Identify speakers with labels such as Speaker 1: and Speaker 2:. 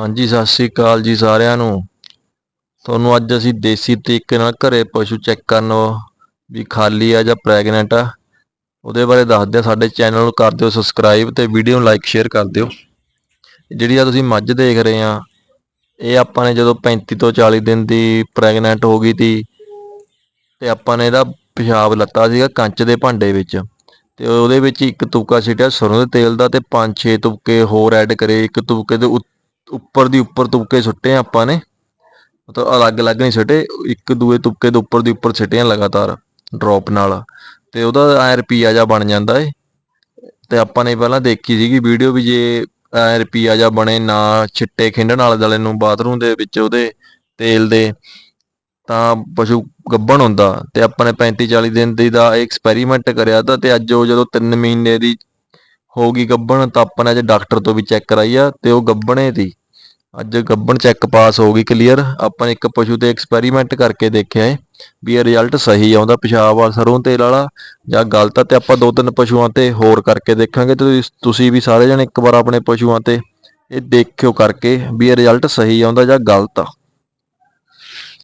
Speaker 1: ਹਾਂਜੀ, ਸਤਿ ਸ੍ਰੀ ਅਕਾਲ ਜੀ ਸਾਰਿਆਂ ਨੂੰ। ਤੁਹਾਨੂੰ ਅੱਜ ਅਸੀਂ ਦੇਸੀ ਤਰੀਕੇ ਨਾਲ ਘਰੇ ਪਸ਼ੂ ਚੈੱਕ ਕਰਨ ਵੀ ਖਾਲੀ ਆ ਜਾਂ ਪ੍ਰੈਗਨੈਂਟ ਆ, ਉਹਦੇ ਬਾਰੇ ਦੱਸਦੇ ਆ। ਸਾਡੇ ਚੈਨਲ ਨੂੰ ਕਰ ਦਿਓ ਸਬਸਕ੍ਰਾਈਬ ਤੇ ਵੀਡੀਓ ਨੂੰ ਲਾਈਕ ਸ਼ੇਅਰ ਕਰ ਦਿਓ। ਜਿਹੜੀ ਆ ਤੁਸੀਂ ਮੱਝ ਦੇਖ ਰਹੇ ਆ, ਇਹ ਆਪਾਂ ਨੇ ਜਦੋਂ 35 ਤੋਂ 40 ਦਿਨ ਦੀ ਪ੍ਰੈਗਨੈਂਟ ਹੋ ਗਈ ਤੀ ਤੇ ਆਪਾਂ ਨੇ ਇਹਦਾ ਪਿਸ਼ਾਬ ਲੱਤਾ ਸੀਗਾ ਕੰਚ ਦੇ ਭਾਂਡੇ ਵਿੱਚ। ਤੇ ਉਹਦੇ ਵਿੱਚ ਇੱਕ ਤੁਪਕਾ ਛਿਟਿਆ ਸਰੋਂ ਦੇ ਤੇਲ ਦਾ ਤੇ ਪੰਜ ਛੇ ਤੁਪਕੇ ਹੋਰ ਐਡ ਕਰੇ, ਇੱਕ ਤੁਪਕੇ ਦੇ ਉ- ਉੱਪਰ ਦੀ ਉੱਪਰ ਤੁਪਕੇ ਸੁੱਟੇ ਆਪਾਂ ਨੇ। ਮਤਲਬ ਅਲੱਗ-ਅਲੱਗ ਨਹੀਂ ਸੁੱਟੇ, ਇੱਕ ਦੂਏ ਤੁਪਕੇ ਦੇ ਉੱਪਰ ਦੀ ਉੱਪਰ ਸਿੱਟੇ ਲਗਾਤਾਰ ਡ੍ਰੌਪ ਨਾਲ। ਤੇ ਉਹਦਾ ਐ ਰੁਪਈਆ ਜਾ ਬਣ ਜਾਂਦਾ ਏ। ਤੇ ਆਪਾਂ ਨੇ ਪਹਿਲਾਂ ਦੇਖੀ ਸੀਗੀ ਵੀਡੀਓ ਵੀ ਜੇ ਐ ਰੁਪਈਆ ਜਾ ਬਣੇ ਨਾ ਛਿੱਟੇ ਖਿੰਡਣ ਵਾਲੇ ਦਲੇ ਨੂੰ ਬਾਥਰੂਮ ਦੇ ਵਿੱਚ ਉਹਦੇ ਤੇਲ ਦੇ, ਤਾਂ ਪਸ਼ੂ ਗੱਬਣ ਹੁੰਦਾ। ਤੇ ਆਪਾਂ ਨੇ 35 40 ਦਿਨ ਦੀ ਦਾ ਐਕਸਪੈਰੀਮੈਂਟ ਕਰਿਆ ਤਾਂ ਤੇ ਅੱਜ ਉਹ ਜਦੋਂ 3 ਮਹੀਨੇ ਦੀ ਹੋ ਗਈ ਗੱਬਣ ਤਾਂ ਆਪਾਂ ਨੇ ਅੱਜ ਡਾਕਟਰ ਤੋਂ ਵੀ ਚੈੱਕ ਕਰਾਈ ਆ ਤੇ ਉਹ ਗੱਬਣੇ ਦੀ। ਅੱਜ ਗੱਭਣ ਚੈੱਕ ਪਾਸ ਹੋ ਗਈ ਕਲੀਅਰ ਆਪਾਂ ਇੱਕ ਪਸ਼ੂ ਤੇ ਐਕਸਪੈਰੀਮੈਂਟ ਕਰਕੇ ਦੇਖਿਆ ਏ ਵੀ ਇਹ ਰਿਜ਼ਲਟ ਸਹੀ ਆਉਂਦਾ ਪਿਸ਼ਾਬ ਆ ਸਰੋਂ ਤੇਲ ਵਾਲਾ ਜਾਂ ਗਲਤ ਆ ਤੇ ਆਪਾਂ ਦੋ ਤਿੰਨ ਪਸ਼ੂਆਂ ਤੇ ਹੋਰ ਕਰਕੇ ਦੇਖਾਂਗੇ ਤੇ ਤੁਸੀਂ- ਤੁਸੀਂ ਵੀ ਸਾਰੇ ਜਣੇ ਇੱਕ ਵਾਰ ਆਪਣੇ ਪਸ਼ੂਆਂ ਤੇ ਇਹ ਦੇਖਿਓ ਕਰਕੇ ਵੀ ਇਹ ਰਿਜ਼ਲਟ ਸਹੀ ਆਉਂਦਾ ਜਾਂ ਗਲਤ ਆ।